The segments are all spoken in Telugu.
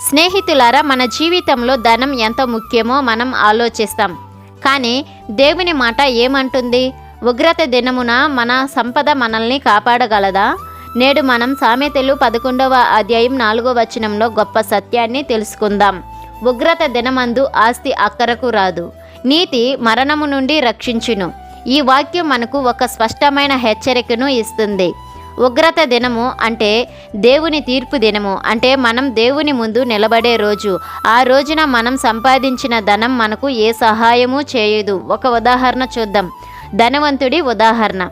స్నేహితులారా మన జీవితంలో ధనం ఎంత ముఖ్యమో మనం ఆలోచిస్తాం. కానీ దేవుని మాట ఏమంటుంది? ఉగ్రత దినమున మన సంపద మనల్ని కాపాడగలదా? నేడు మనం సామెతలు పదకొండవ అధ్యాయం నాలుగో వచనంలో గొప్ప సత్యాన్ని తెలుసుకుందాం. ఉగ్రత దినమందు ఆస్తి అక్కరకు రాదు. నీతి మరణము నుండి రక్షించును. ఈ వాక్యం మనకు ఒక స్పష్టమైన హెచ్చరికను ఇస్తుంది. ఉగ్రత దినము అంటే దేవుని తీర్పు దినము అంటే మనం దేవుని ముందు నిలబడే రోజు. ఆ రోజున మనం సంపాదించిన ధనం మనకు ఏ సహాయము చేయదు. ఒక ఉదాహరణ చూద్దాం. ధనవంతుడి ఉదాహరణ.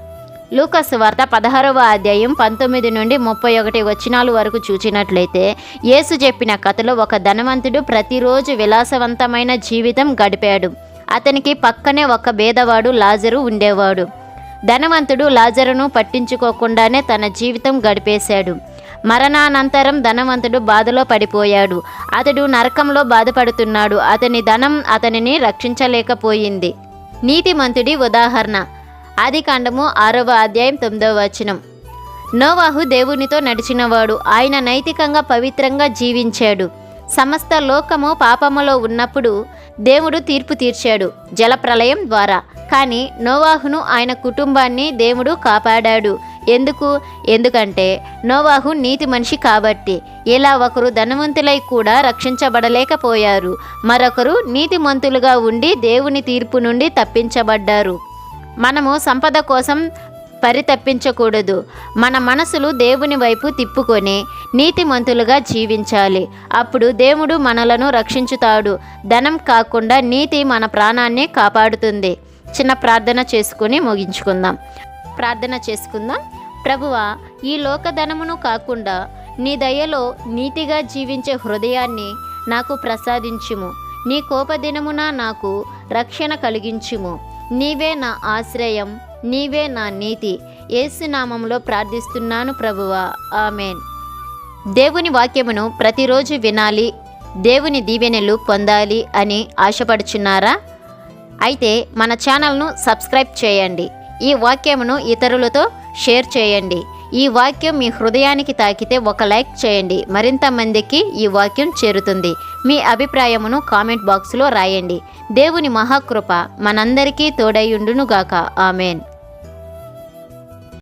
లూకస్ వార్త పదహారవ అధ్యాయం పంతొమ్మిది నుండి ముప్పై ఒకటి వచనాలు వరకు చూచినట్లయితే యేసు చెప్పిన కథలో ఒక ధనవంతుడు ప్రతిరోజు విలాసవంతమైన జీవితం గడిపాడు. అతనికి పక్కనే ఒక భేదవాడు లాజరు ఉండేవాడు. ధనవంతుడు లాజరును పట్టించుకోకుండానే తన జీవితం గడిపేశాడు. మరణానంతరం ధనవంతుడు బాధలో పడిపోయాడు. అతడు నరకంలో బాధపడుతున్నాడు. అతని ధనం అతనిని రక్షించలేకపోయింది. నీతిమంతుడి ఉదాహరణ. ఆది కాండము ఆరవ అధ్యాయం తొమ్మిదవ వచనం. నోవాహు దేవునితో నడిచినవాడు. ఆయన నైతికంగా పవిత్రంగా జీవించాడు. సమస్త లోకము పాపములో ఉన్నప్పుడు దేవుడు తీర్పు తీర్చాడు జలప్రలయం ద్వారా. కానీ నోవాహును ఆయన కుటుంబాన్ని దేవుడు కాపాడాడు. ఎందుకు? ఎందుకంటే నోవాహు నీతి మనిషి కాబట్టి. ఇలా ఒకరు ధనవంతులై కూడా రక్షించబడలేకపోయారు. మరొకరు నీతిమంతులుగా ఉండి దేవుని తీర్పు నుండి తప్పించబడ్డారు. మనము సంపద కోసం పరితప్పించకూడదు మన మనసులు దేవుని వైపు తిప్పుకొని నీతిమంతులుగా జీవించాలి. అప్పుడు దేవుడు మనలను రక్షించుతాడు. ధనం కాకుండా నీతి మన ప్రాణాన్ని కాపాడుతుంది. చిన్న ప్రార్థన చేసుకుని ముగించుకుందాం. ప్రార్థన చేసుకుందాం. ప్రభువా ఈ లోకధనమును కాకుండా నీ దయలో నీతిగా జీవించే హృదయాన్ని నాకు ప్రసాదించుము. నీ కోపదినమున నాకు రక్షణ కలిగించుము. నీవే నా ఆశ్రయం. నీవే నా నీతి. ఏసునామంలో ప్రార్థిస్తున్నాను ప్రభువా. ఆమెన్. దేవుని వాక్యమును ప్రతిరోజు వినాలి దేవుని దీవెనలు పొందాలి అని ఆశపడుచున్నారా? అయితే మన ఛానల్ను సబ్స్క్రైబ్ చేయండి. ఈ వాక్యమును ఇతరులతో షేర్ చేయండి. ఈ వాక్యం మీ హృదయానికి తాకితే ఒక లైక్ చేయండి. మరింత మందికి ఈ వాక్యం చేరుతుంది. మీ అభిప్రాయమును కామెంట్ బాక్స్లో రాయండి. దేవుని మహాకృప మనందరికీ తోడైయుండునుగాక ఆమెన్.